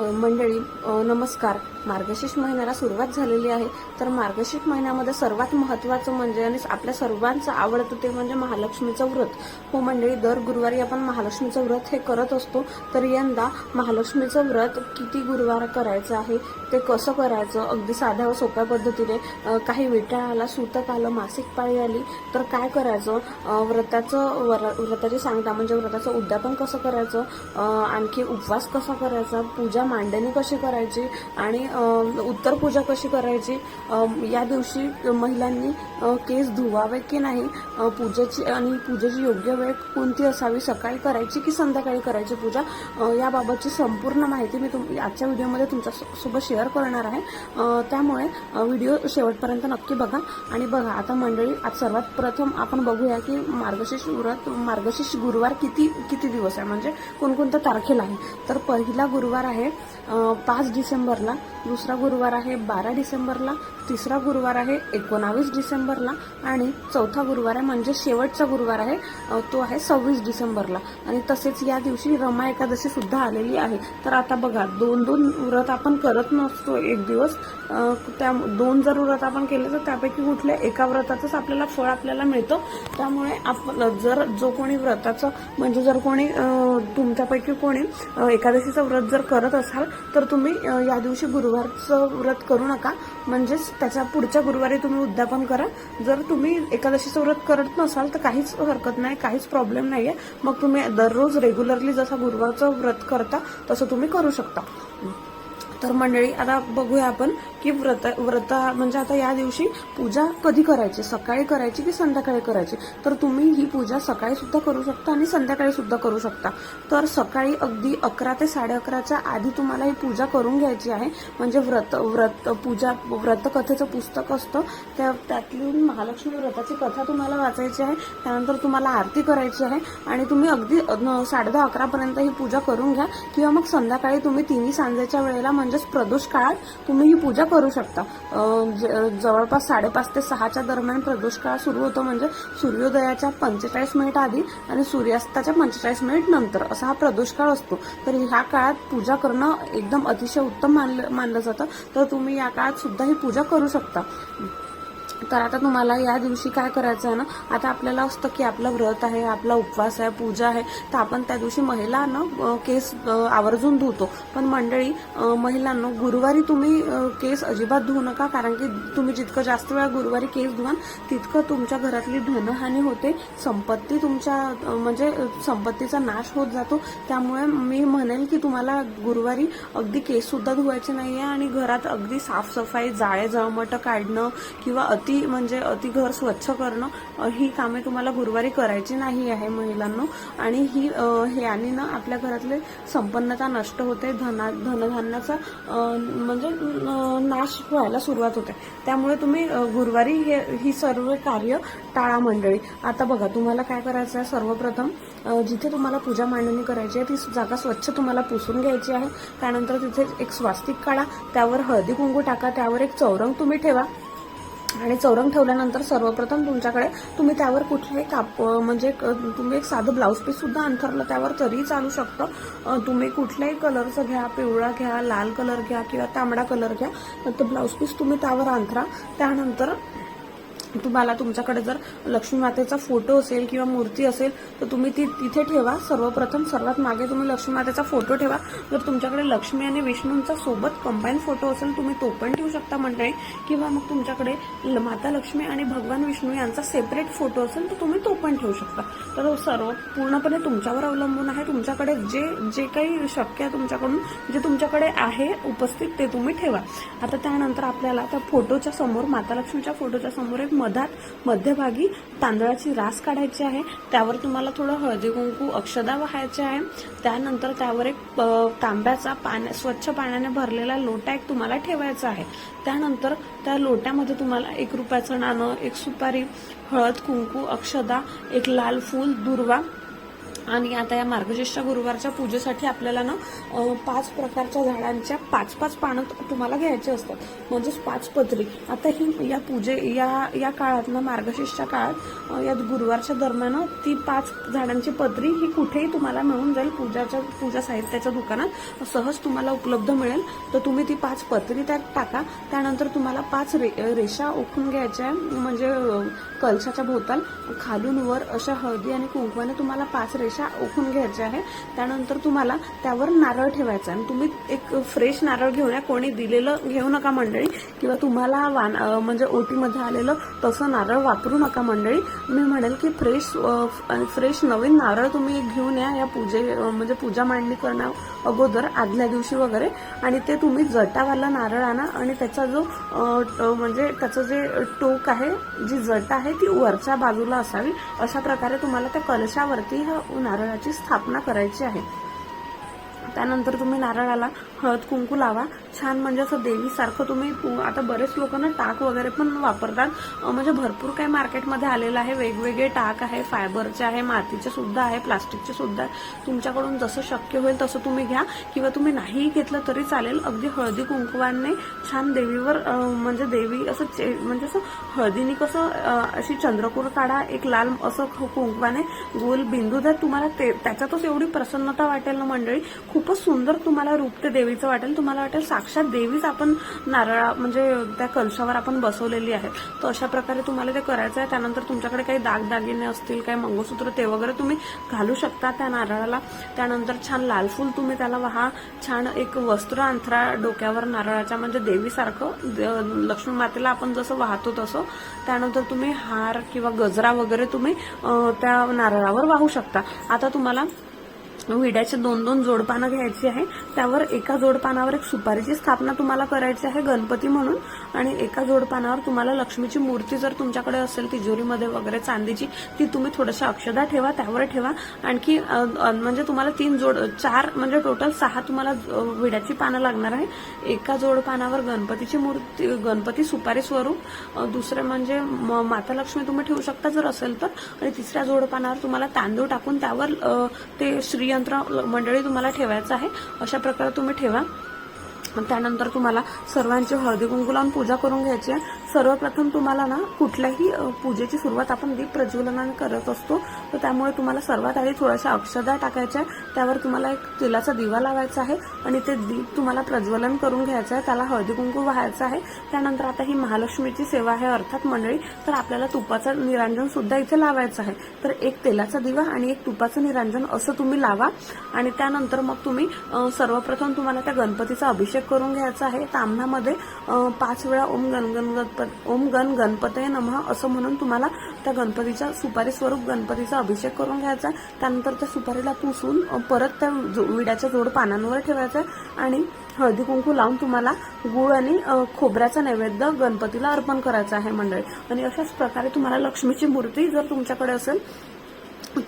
मंडळी नमस्कार. मार्गशीर्ष महिन्याला सुरुवात झालेली आहे. तर मार्गशीर्ष महिन्यामध्ये सर्वात महत्त्वाचं म्हणजे आणि आपल्या सर्वांचं आवडतं ते म्हणजे महालक्ष्मीचं व्रत. हो मंडळी दर गुरुवारी आपण महालक्ष्मीचं व्रत हे करत असतो. तर यंदा महालक्ष्मीचं व्रत किती गुरुवार करायचं आहे ते कसं करायचं अगदी साध्या व सोप्या पद्धतीने काही विटाळ आला सूतक आलं मासिक पाळी आली तर काय करायचं? व्रताचं वर- व्रताची सांगता म्हणजे व्रताचं उद्यापन कसं करायचं? आणखी उपवास कसा करायचा? पूजा मांडणी कशी करायची आणि उत्तर पूजा कशी करायची? या दिवशी महिलांनी केस धुवावे की नाही? पूजेची आणि पूजेची योग्य वेळ कोणती असावी? सकाळी करायची की संध्याकाळी करायची पूजा? याबाबतची संपूर्ण माहिती मी तुम आजच्या व्हिडिओमध्ये तुमच्यासोबत सोबत शेअर करणार आहे. त्यामुळे व्हिडिओ शेवटपर्यंत नक्की बघा. आणि बघा आता मंडळी आज सर्वात प्रथम आपण बघूया की मार्गशीर्ष व्रत मार्गशीर्ष गुरुवार किती किती दिवस आहे? म्हणजे कोणकोणत्या तारखेला आहे? तर पहिला गुरुवार आहे पाच डिसेंबरला. दुसरा गुरुवार आहे बारा डिसेंबरला. तिसरा गुरुवार आहे एकोणावीस डिसेंबरला. आणि चौथा गुरुवार आहे म्हणजे शेवटचा गुरुवार आहे तो आहे सव्वीस डिसेंबरला. आणि तसेच या दिवशी रमा एकादशी सुद्धा आलेली आहे. तर आता बघा दोन दोन व्रत आपण करत नसतो एक दिवस. त्या दोन जर व्रत आपण केले तर त्यापैकी कुठल्या एका व्रताचंच आपल्याला फळ आपल्याला मिळतं. त्यामुळे आपण जर जो कोणी व्रताचं म्हणजे जर कोणी तुमच्यापैकी कोणी एकादशीचं व्रत जर करत असेल तर तुम्ही या दिवशी गुरुवारचं व्रत करू नका. म्हणजेच त्याच्या पुढच्या गुरुवारी तुम्ही उद्यापन करा. जर तुम्ही एकादशीचं व्रत करत नसाल तर काहीच हरकत नाही काहीच प्रॉब्लेम नाही आहे मग तुम्ही दररोज रेग्युलरली जसं गुरुवारचं व्रत करता तसं तुम्ही करू शकता. तर मंडळी आता बघूया आपण की व्रत व्रत म्हणजे आता या दिवशी पूजा कधी करायची? सकाळी करायची की संध्याकाळी करायची? तर तुम्ही ही पूजा सकाळी सुद्धा करू शकता आणि संध्याकाळी सुद्धा करू शकता. तर सकाळी अगदी अकरा ते साडे अकराच्या आधी तुम्हाला ही पूजा करून घ्यायची आहे. म्हणजे व्रत व्रत पूजा व्रतकथेचं पुस्तक असतं. त्या त्यातली महालक्ष्मी व्रताची कथा तुम्हाला वाचायची आहे. त्यानंतर तुम्हाला आरती करायची आहे. आणि तुम्ही अगदी साडे दहा अकरापर्यंत ही पूजा करून घ्या. किंवा मग संध्याकाळी तुम्ही तिन्ही सांजेच्या वेळेला म्हणजे म्हणजेच प्रदोष काळात तुम्ही ही पूजा करू शकता. ज- जवळपास साडेपाच ते सहाच्या दरम्यान प्रदोष काळ सुरू होतो म्हणजे सूर्योदयाच्या पंचेचाळीस मिनिट आधी आणि सूर्यास्ताच्या पंचेचाळीस मिनिट नंतर असा हा प्रदोष काळ असतो. तर ह्या काळात पूजा करणं एकदम अतिशय उत्तम मानलं मानलं जातं. तर तुम्ही या काळात सुद्धा ही पूजा करू शकता. तर आता तुम्हाला या दिवशी काय करायचं आहे ना आता आपल्याला असतं की आपलं व्रत आहे आपला उपवास आहे पूजा आहे तर आपण त्या दिवशी महिलांना केस आवर्जून धुतो. पण मंडळी महिलांना महिलांनो गुरुवारी तुम्ही केस अजिबात धुवू नका कारण की तुम्ही जितकं जास्त वेळा गुरुवारी केस धुवाल तितकं तुमच्या घरातली धनहानी होते संपत्ती तुमच्या म्हणजे संपत्तीचा नाश होत जातो. त्यामुळे मी म्हणेल की तुम्हाला गुरुवारी अगदी केस सुद्धा धुवायचे आहे आणि घरात अगदी साफसफाई जाळे जळमट काढणं किंवा अति म्हणजे अति घर स्वच्छ करणं ही कामे तुम्हाला गुरुवारी करायची नाही आहे महिलांना. आणि ही हे आणि ना आपल्या घरातले संपन्नता नष्ट होते धना धनधान्याचा म्हणजे नाश व्हायला सुरुवात होते. त्यामुळे तुम्ही गुरुवारी हे ही सर्व कार्य टाळा मंडळी. आता बघा तुम्हाला काय करायचं आहे? सर्वप्रथम जिथे तुम्हाला पूजा मांडणी करायची आहे ती जागा स्वच्छ तुम्हाला पुसून घ्यायची आहे. त्यानंतर तिथे एक स्वास्तिक काढा त्यावर हळदी कुंकू टाका त्यावर एक चौरंग तुम्ही ठेवा. आणि चौरंग ठेवल्यानंतर सर्वप्रथम तुमच्याकडे तुम्ही त्यावर कुठल्याही काप म्हणजे तुम्ही एक साधं ब्लाऊज पीस सुद्धा अंथरलं त्यावर तरी चालू शकतं. तुम्ही कुठल्याही कलरचं घ्या पिवळा घ्या लाल कलर घ्या किंवा तांबडा कलर घ्या तर ब्लाऊज पीस तुम्ही त्यावर अंथरा. त्यानंतर तुम्हाला तुमच्याकडे जर लक्ष्मी मातेचा फोटो असेल किंवा मूर्ती असेल तर तुम्ही ती तिथे ठेवा. सर्वप्रथम सर्वात मागे तुम्ही लक्ष्मी मातेचा फोटो ठेवा. जर तुमच्याकडे लक्ष्मी आणि विष्णूंचा सोबत कंबाईन फोटो असेल तुम्ही तो पण ठेवू शकता मंडळी. किंवा मग तुमच्याकडे ल- माता लक्ष्मी आणि भगवान विष्णू यांचा सेपरेट फोटो असेल तर तुम्ही तो पण ठेवू शकता. तर सर्व पूर्णपणे तुमच्यावर अवलंबून आहे. तुमच्याकडे जे जे काही शक्य आहे तुमच्याकडून जे तुमच्याकडे आहे उपस्थित ते तुम्ही ठेवा. आता त्यानंतर आपल्याला त्या फोटोच्या समोर माता लक्ष्मीच्या फोटोच्या समोर एक मधात मध्यभागी तांदळाची रास काढायची आहे. त्यावर तुम्हाला थोडं हळदी कुंकू अक्षदा वाहायचे आहे. त्यानंतर त्यावर एक तांब्याचा पाण्या स्वच्छ पाण्याने भरलेला लोटा एक तुम्हाला ठेवायचा आहे. त्यानंतर त्या लोट्यामध्ये तुम्हाला एक रुपयाचं नाणं एक सुपारी हळद कुंकू अक्षदा एक लाल फूल दुर्वा आणि आता या मार्गशीर्ष गुरुवारच्या पूजेसाठी आपल्याला ना पाच प्रकारच्या झाडांच्या पाच पाच पानं तुम्हाला घ्यायचे असतात. म्हणजेच पाच पत्री आता ही या पूजे या या काळात ना मार्गशीर्षच्या काळात या गुरुवारच्या दरम्यान ती पाच झाडांची पत्री ही कुठेही तुम्हाला मिळून जाईल. पूजाच्या पूजा साहित्याच्या दुकानात सहज तुम्हाला उपलब्ध मिळेल. तर तुम्ही ती पाच पत्री त्यात टाका. त्यानंतर तुम्हाला पाच रे, रेषा ओखून घ्यायच्या म्हणजे कलशाच्या भोवताल खालून वर अशा हळदी आणि कुंकवाने तुम्हाला पाच रेषा ओखून घ्यायच्या आहे. त्यानंतर तुम्हाला त्यावर नारळ ठेवायचा आणि तुम्ही एक फ्रेश नारळ घेऊन या. कोणी दिलेलं घेऊ नका मंडळी. किंवा तुम्हाला वान म्हणजे ओटीमध्ये आलेलं तसं नारळ वापरू नका मंडळी. मी म्हणेल की फ्रेश फ्रेश नवीन नारळ तुम्ही घेऊन या. या पूजे म्हणजे पूजा मांडणी करण्या अगोदर आदल्या दिवशी वगैरे. आणि ते तुम्ही जटावाला नारळ आणा. आणि त्याचा जो म्हणजे त्याचं जे टोक आहे जी जटा आहे ती वरच्या बाजूला असावी. अशा प्रकारे तुम्हाला त्या कलशावरती हा नारळाची स्थापना करायची आहे. त्यानंतर तुम्ही नारळाला हळद कुंकू लावा. छान म्हणजे असं देवीसारखं तुम्ही आता बरेच लोक ना टाक वगैरे पण वापरतात. म्हणजे भरपूर काही मार्केटमध्ये आलेलं आहे. वेगवेगळे टाक आहे. फायबरचे आहे मातीचे सुद्धा आहे प्लास्टिकचे सुद्धा आहे. तुमच्याकडून जसं शक्य होईल तसं तुम्ही घ्या. किंवा तुम्ही नाहीही घेतलं तरी चालेल. अगदी हळदी कुंकवाने छान देवीवर म्हणजे देवी असं चे- म्हणजे असं हळदीने कसं अशी चंद्रकूर काढा एक लाल असं कुंकवाने गोल बिंदू द्या तुम्हाला ते त्याच्यातच एवढी प्रसन्नता वाटेल ना मंडळी खूपच सुंदर तुम्हाला रूप ते देवीचं वाटेल. तुम्हाला वाटेल साक्षात देवीच आपण नारळा म्हणजे त्या कलशावर आपण बसवलेली आहे. तर अशा प्रकारे तुम्हाला ते करायचं आहे. त्यानंतर तुमच्याकडे काही दागदागिने असतील काही मंगळसूत्र ते वगैरे तुम्ही घालू शकता त्या नारळाला. त्यानंतर छान लाल फूल तुम्ही त्याला वहा. छान एक वस्त्र अंथरा डोक्यावर नारळाच्या म्हणजे देवीसारखं. द- लक्ष्मी मातेला आपण जसं वाहतो तसं. त्यानंतर तुम्ही हार किंवा गजरा वगैरे तुम्ही त्या नारळावर वाहू शकता. आता तुम्हाला विड्याचे दोन दोन जोडपानं घ्यायची आहे त्यावर एका जोडपानावर एक सुपारीची स्थापना तुम्हाला करायची आहे गणपती म्हणून. आणि एका जोडपानावर तुम्हाला लक्ष्मीची मूर्ती जर तुमच्याकडे असेल तिजोरीमध्ये वगैरे चांदीची ती तुम्ही थोडंसं अक्षदा ठेवा त्यावर ठेवा. आणखी म्हणजे तुम्हाला तीन जोड चार म्हणजे टोटल सहा तुम्हाला विड्याची पानं लागणार आहे. एका जोडपानावर गणपतीची मूर्ती गणपती सुपारी स्वरूप दुसरे म्हणजे म- माता लक्ष्मी तुम्ही ठेवू शकता जर असेल तर. आणि तिसऱ्या जोडपानावर तुम्हाला तांदूळ टाकून त्यावर ते श्रीयंत्र मंडळी तुम्हाला ठेवायचं आहे. अशा प्रकारे तुम्ही ठेवा. त्यानंतर तुम्हाला सर्वांची हळदी कुंकू लावून पूजा करून घ्यायची आहे. सर्वप्रथम तुम्हाला ना कुठल्याही पूजेची सुरुवात आपण दीप प्रज्वलनाने करत असतो. तर त्यामुळे तुम्हाला सर्वात आधी थोड्याशा अक्षदा टाकायच्या आहे त्यावर तुम्हाला एक तेलाचा दिवा लावायचा आहे आणि ते दीप तुम्हाला प्रज्वलन करून घ्यायचं आहे. त्याला हळदी कुंकू व्हायचं आहे. त्यानंतर आता ही महालक्ष्मीची सेवा आहे अर्थात मंडळी. तर आपल्याला तुपाचं निरांजन सुद्धा इथे लावायचं आहे. तर एक तेलाचा दिवा आणि एक तुपाचं निरांजन असं तुम्ही लावा. आणि त्यानंतर मग तुम्ही सर्वप्रथम तुम्हाला त्या गणपतीचा अभिषेक करून घ्यायचा आहे. तांबणामध्ये पाच वेळा ओम गणगणगत गणपत ओम गण गणपते नमः असं म्हणून तुम्हाला त्या गणपतीच्या सुपारी स्वरूप गणपतीचा अभिषेक करून घ्यायचा त्यानंतर त्या सुपारीला पुसून परत त्या जो- विड्याच्या जोड पानांवर ठेवायचं आहे. आणि हळदी कुंकू लावून तुम्हाला गुळ आणि खोबऱ्याचा नैवेद्य गणपतीला अर्पण करायचा आहे मंडळी. आणि अशाच प्रकारे तुम्हाला लक्ष्मीची मूर्ती जर तुमच्याकडे असेल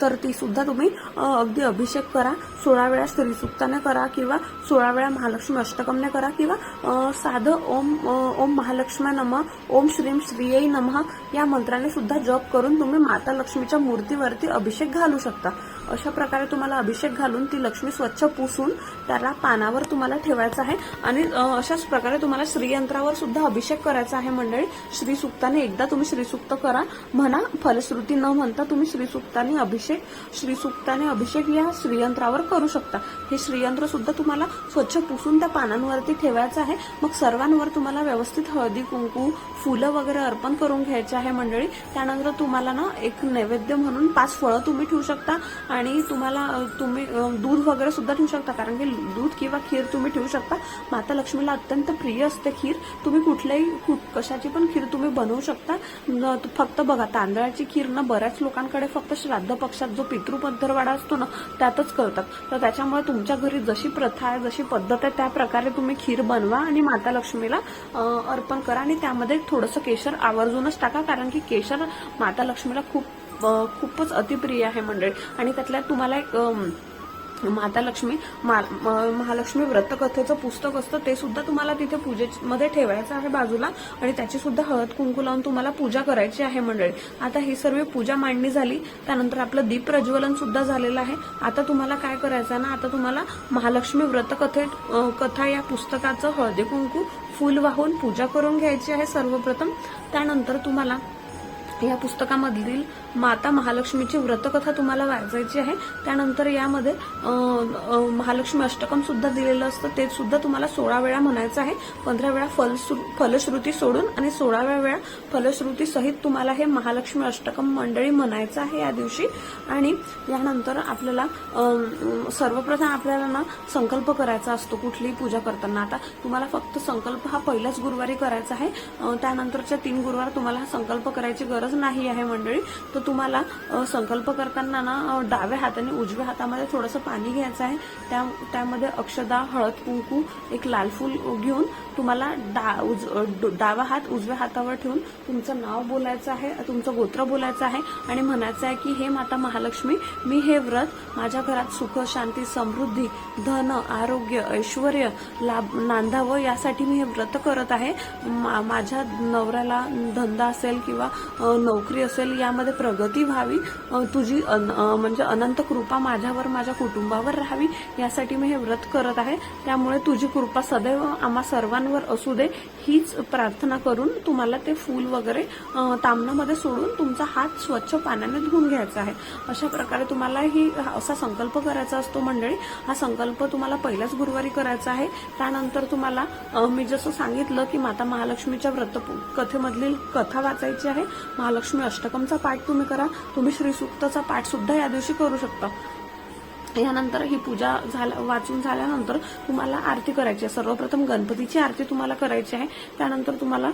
तर ती सुद्धा तुम्ही अगदी अभिषेक करा. सोळा वेळा स्त्रीसुक्ताने करा किंवा सोळा वेळा महालक्ष्मी अष्टकमने करा किंवा साधं ओम ओम महालक्ष्मी नम ओम श्रीम श्रीयई नमः या मंत्राने सुद्धा जप करून तुम्ही माता लक्ष्मीच्या मूर्तीवरती अभिषेक घालू शकता. अशा प्रकारे तुम्हाला अभिषेक घालून ती लक्ष्मी स्वच्छ पुसून त्याला पानावर तुम्हाला ठेवायचं आहे. आणि अशाच प्रकारे तुम्हाला श्रीयंत्रावर सुद्धा अभिषेक करायचा आहे मंडळी. श्रीसुक्ताने एकदा तुम्ही श्रीसुक्त करा. म्हणा फलश्रुती न म्हणता तुम्ही श्रीसुक्ताने अभिषेक श्रीसुक्ताने अभिषेक या श्रीयंत्रावर करू शकता. हे श्रीयंत्र सुद्धा तुम्हाला स्वच्छ पुसून त्या पानांवरती ठेवायचं आहे. मग सर्वांवर तुम्हाला व्यवस्थित हळदी कुंकू फुलं वगैरे अर्पण करून घ्यायचे आहे मंडळी. त्यानंतर तुम्हाला ना एक नैवेद्य म्हणून पाच फळं तुम्ही ठेवू शकता. आणि तुम्हाला तुम्ही दूध वगैरे सुद्धा ठेवू शकता. कारण की दूध किंवा खीर तुम्ही ठेवू शकता. माता लक्ष्मीला अत्यंत प्रिय असते खीर. तुम्ही कुठल्याही कुठ- कशाची पण खीर तुम्ही बनवू शकता. फक्त बघा तांदळाची खीर ना बऱ्याच लोकांकडे फक्त श्राद्ध पक्षात जो पितृपद्धरवाडा असतो ना त्यातच करतात तर त्याच्यामुळे तुमच्या घरी जशी प्रथा आहे जशी पद्धत आहे त्या प्रकारे तुम्ही खीर बनवा आणि माता लक्ष्मीला अर्पण करा. आणि त्यामध्ये थोडंसं केशर आवर्जूनच टाका. कारण की केशर माता लक्ष्मीला खूप खूपच अतिप्रिय आहे मंडळी. आणि त्यातल्या तुम्हाला एक माता लक्ष्मी मा- महालक्ष्मी व्रतकथेचं पुस्तक असतं ते सुद्धा तुम्हाला तिथे पूजेमध्ये ठेवायचं आहे बाजूला. आणि त्याची सुद्धा हळद कुंकू लावून तुम्हाला पूजा करायची आहे मंडळी. आता ही सर्व पूजा मांडणी झाली त्यानंतर आपलं दीप प्रज्वलन सुद्धा झालेलं आहे. आता तुम्हाला काय करायचं आहे ना आता तुम्हाला महालक्ष्मी व्रतकथे कथा या पुस्तकाचं हळदी कुंकू फुल वाहून पूजा करून घ्यायची आहे सर्वप्रथम. त्यानंतर तुम्हाला या पुस्तकामधील माता महालक्ष्मीची व्रतकथा तुम्हाला वाचायची आहे. त्यानंतर यामध्ये महालक्ष्मी अष्टकम सुद्धा दिलेलं असतं. ते सुद्धा तुम्हाला सोळा वेळा म्हणायचं आहे. पंधरा वेळा फलश्रु फलश्रुती सोडून आणि सोळाव्या वेळा फलश्रुती सहित तुम्हाला हे महालक्ष्मी अष्टकम मंडळी म्हणायचं आहे या दिवशी. आणि यानंतर आपल्याला सर्वप्रथम आपल्याला ना संकल्प करायचा असतो कुठलीही पूजा करताना. आता तुम्हाला फक्त संकल्प हा पहिलाच गुरुवारी करायचा आहे. त्यानंतरच्या तीन गुरुवार तुम्हाला हा संकल्प करायची गरज नाही आहे मंडळी. तर तुम्हाला संकल्प करताना ना डाव्या हाताने उजव्या हातामध्ये थोडंसं पाणी घ्यायचं आहे. त्या त्यामध्ये अक्षदा हळद कुंकू एक लाल फूल घेऊन तुम्हाला डा उज डावा हात उजव्या हातावर ठेवून तुमचं नाव बोलायचं आहे तुमचं गोत्र बोलायचं आहे आणि म्हणायचं आहे की हे माता महालक्ष्मी मी हे व्रत माझ्या घरात सुख शांती समृद्धी धन आरोग्य ऐश्वर लाभ नांदावं यासाठी मी हे व्रत करत आहे. मा- माझ्या नवऱ्याला धंदा असेल किंवा नोकरी असेल यामध्ये प्र प्रगती व्हावी तुझी अन- म्हणजे अनंत कृपा माझ्यावर माझ्या कुटुंबावर राहावी यासाठी मी हे व्रत करत आहे. त्यामुळे तुझी कृपा सदैव आम्हा सर्वांवर असू दे. हीच प्रार्थना करून तुम्हाला ते फूल वगैरे अ, तामणामध्ये सोडून तुमचा हात स्वच्छ पाण्याने धुवून घ्यायचा आहे. अशा प्रकारे तुम्हाला ही हा असा संकल्प करायचा असतो मंडळी. हा संकल्प तुम्हाला पहिल्याच गुरुवारी करायचा आहे. त्यानंतर तुम्हाला मी जसं सांगितलं की माता महालक्ष्मीच्या व्रत कथेमधली कथा वाचायची आहे. महालक्ष्मी अष्टकमचा पाठ तुम्ही करा. तुम्ही श्रीसुक्तचा पाठ सुद्धा या दिवशी करू शकता. यानंतर ही पूजा झाल्या वाचून झाल्यानंतर तुम्हाला आरती करायची आहे. सर्वप्रथम गणपतीची आरती तुम्हाला करायची आहे. त्यानंतर तुम्हाला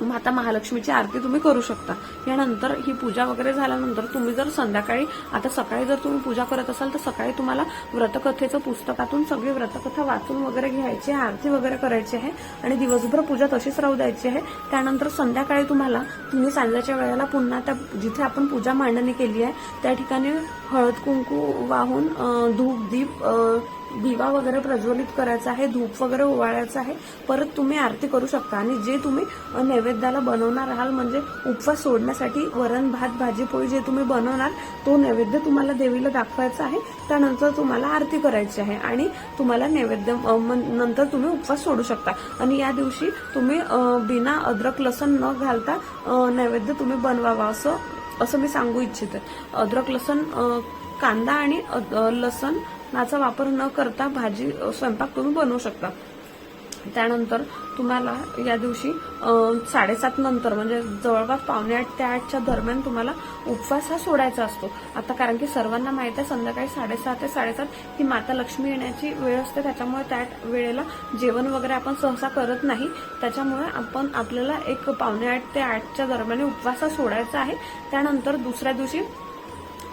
माता महालक्ष्मीची आरती तुम्ही करू शकता. यानंतर ही पूजा वगैरे झाल्यानंतर तुम्ही जर संध्याकाळी आता सकाळी जर तुम्ही पूजा करत असाल तर सकाळी तुम्हाला व्रतकथेचं पुस्तकातून सगळी व्रतकथा वाचून वगैरे घ्यायची आहे आरती वगैरे करायची आहे आणि दिवसभर पूजा तशीच राहू द्यायची आहे. त्यानंतर संध्याकाळी तुम्हाला तुम्ही सांजाच्या वेळेला पुन्हा त्या जिथे आपण पूजा मांडणी केली आहे त्या ठिकाणी हळद कुंकू वाहून धूप दीप दिवा वगैरे प्रज्वलित करायचा आहे धूप वगैरे ओवाळायचं आहे परत तुम्ही आरती करू शकता. आणि जे तुम्ही नैवेद्याला बनवणार आहाल म्हणजे उपवास सोडण्यासाठी वरण भात भाजी पोळी जे तुम्ही बनवणार तो नैवेद्य तुम्हाला देवीला दाखवायचा आहे. त्यानंतर तुम्हाला आरती करायची आहे आणि तुम्हाला नैवेद्य नंतर तुम्ही उपवास सोडू शकता. आणि या दिवशी तुम्ही बिना अद्रक लसण न घालता नैवेद्य तुम्ही बनवावा असं असं मी सांगू इच्छिते. अद्रक लसण कांदा आणि लसूण याचा वापर न करता भाजी स्वयंपाक तुम्ही बनवू शकता. त्यानंतर तुम्हाला या दिवशी साडेसात नंतर म्हणजे जवळपास पावणे आठ ते आठच्या दरम्यान तुम्हाला उपवास हा सोडायचा असतो. आता कारण की सर्वांना माहीत आहे संध्याकाळी साडेसहा ते साडेसात ही माता लक्ष्मी येण्याची वेळ असते. त्याच्यामुळे त्या वेळेला जेवण वगैरे आपण सहसा करत नाही. त्याच्यामुळे आपण आपल्याला एक पावणे आठ ते आठच्या दरम्यान उपवास हा सोडायचा आहे. त्यानंतर दुसऱ्या दिवशी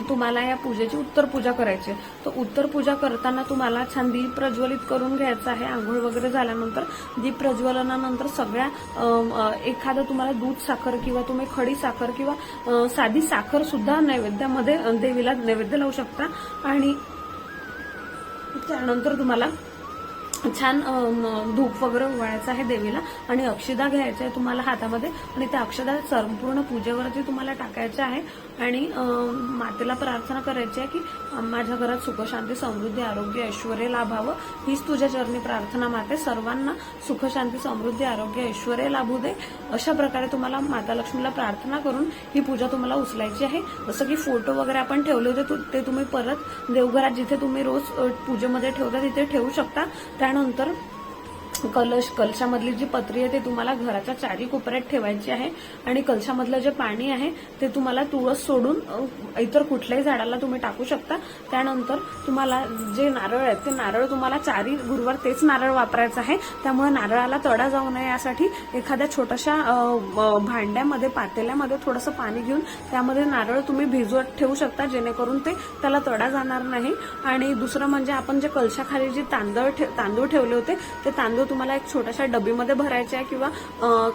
तुम्हाला या पूजेची उत्तर पूजा करायची आहे. तर उत्तर पूजा करताना तुम्हाला छान दीप प्रज्वलित करून घ्यायचं आहे. आंघोळ वगैरे झाल्यानंतर दीप प्रज्वलनानंतर सगळ्या एखादं तुम्हाला दूध साखर किंवा तुम्ही खडी साखर किंवा साधी साखर सुद्धा नैवेद्यामध्ये देवीला नैवेद्य लावू शकता. आणि त्यानंतर तुम्हाला छान धूप वगैरे ओवाळायचं आहे देवीला आणि अक्षदा घ्यायचं आहे तुम्हाला हातामध्ये आणि त्या अक्षदा संपूर्ण पूजेवरती तुम्हाला टाकायचं आहे. आणि मातेला प्रार्थना करायची आहे की माझ्या घरात सुखशांती समृद्धी आरोग्य ऐश्वर लाभावं. हीच तुझ्या चरणी प्रार्थना माते. सर्वांना सुखशांती समृद्धी आरोग्य ऐश्वर लाभू दे. अशा प्रकारे तुम्हाला माता लक्ष्मीला प्रार्थना करून ही पूजा तुम्हाला उचलायची आहे. जसं की फोटो वगैरे आपण ठेवले होते ते तुम्ही परत देवघरात जिथे तुम्ही रोज पूजेमध्ये ठेवता तिथे ठेवू शकता. त्या त्यानंतर कलश कलशामधली जी पत्री आहे ते तुम्हाला घराच्या चारी कोपऱ्यात ठेवायची आहे. आणि कलशामधलं जे पाणी आहे ते तुम्हाला तुळस सोडून इतर कुठल्याही झाडाला तुम्ही टाकू शकता. त्यानंतर तुम्हाला जे नारळ आहेत ते नारळ तुम्हाला चारी गुरुवार तेच नारळ वापरायचं आहे. त्यामुळे नारळाला तडा जाऊ नये यासाठी एखाद्या छोट्याशा भांड्यामध्ये पातेल्यामध्ये थोडंसं पाणी घेऊन त्यामध्ये नारळ तुम्ही भिजवत ठेवू शकता जेणेकरून ते त्याला तडा जाणार नाही. आणि दुसरं म्हणजे आपण जे कलशाखाली जे तांदूळ तांदूळ ठेवले होते ते तांदूळ तुम्हाला एक छोट्याशा डबीमध्ये भरायचे आहे किंवा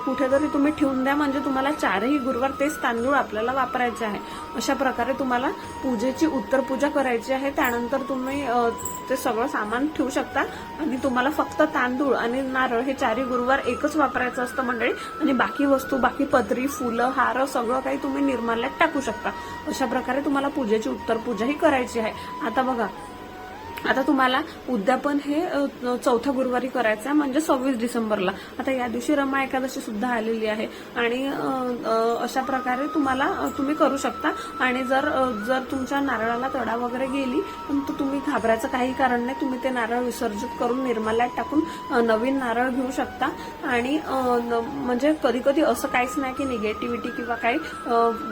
कुठेतरी तुम्ही ठेवून द्या. म्हणजे तुम्हाला चारही गुरुवार तेच तांदूळ आपल्याला वापरायचे आहे. अशा प्रकारे तुम्हाला पूजेची उत्तर पूजा करायची आहे. त्यानंतर तुम्ही ते सगळं सामान ठेवू शकता. आणि तुम्हाला फक्त तांदूळ आणि नारळ हे चारही गुरुवार एकच वापरायचं असतं मंडळी. आणि बाकी वस्तू बाकी पत्री फुलं हार सगळं काही तुम्ही निर्माल्यात टाकू शकता. अशा प्रकारे तुम्हाला पूजेची उत्तर पूजाही करायची आहे. आता बघा आता तुम्हाला उद्यापन हे चौथ्या गुरुवारी करायचं आहे म्हणजे सव्वीस डिसेंबरला. आता या दिवशी रमा एकादशी सुद्धा आलेली आहे. आणि अशा प्रकारे तुम्हाला तुम्ही करू शकता. आणि जर जर तुमच्या नारळाला तडा वगैरे गेली तर तुम्ही घाबरायचं काही कारण नाही. तुम्ही ते नारळ विसर्जित करून निर्माल्यात टाकून नवीन नारळ घेऊ शकता. आणि न- म्हणजे कधी कधी असं काहीच नाही की निगेटिव्हिटी किंवा काही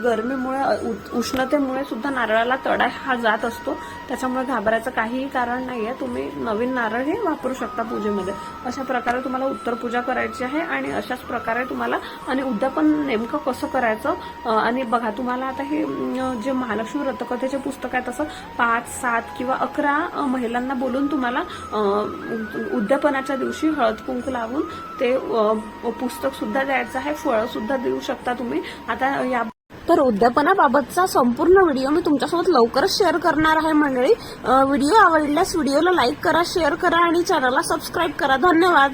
गरमीमुळे उ- उष्णतेमुळे सुद्धा नारळाला तडा हा जात असतो. त्याच्यामुळे घाबरायचं काहीही कारण आहे तुम्ही नवीन नारळ हे वापरू शकता पूजेमध्ये. अशा प्रकारे तुम्हाला उत्तर पूजा करायची आहे आणि अशाच प्रकारे तुम्हाला आणि उद्यापन नेमकं कसं करायचं आणि बघा तुम्हाला आता हे जे महालक्ष्मी व्रतकथेचे पुस्तक आहे तसं पाच सात किंवा अकरा महिलांना बोलून तुम्हाला उद्यापनाच्या दिवशी हळद कुंकू लावून ते पुस्तक सुद्धा द्यायचं आहे. फळं सुद्धा देऊ शकता तुम्ही. आता या तर उद्यापनाबाबतचा संपूर्ण व्हिडिओ मी तुमच्यासोबत लवकरच शेअर करणार आहे मंडळी. व्हिडिओ आवडल्यास व्हिडिओला लाईक करा शेअर करा आणि चॅनलला सबस्क्राईब करा. धन्यवाद.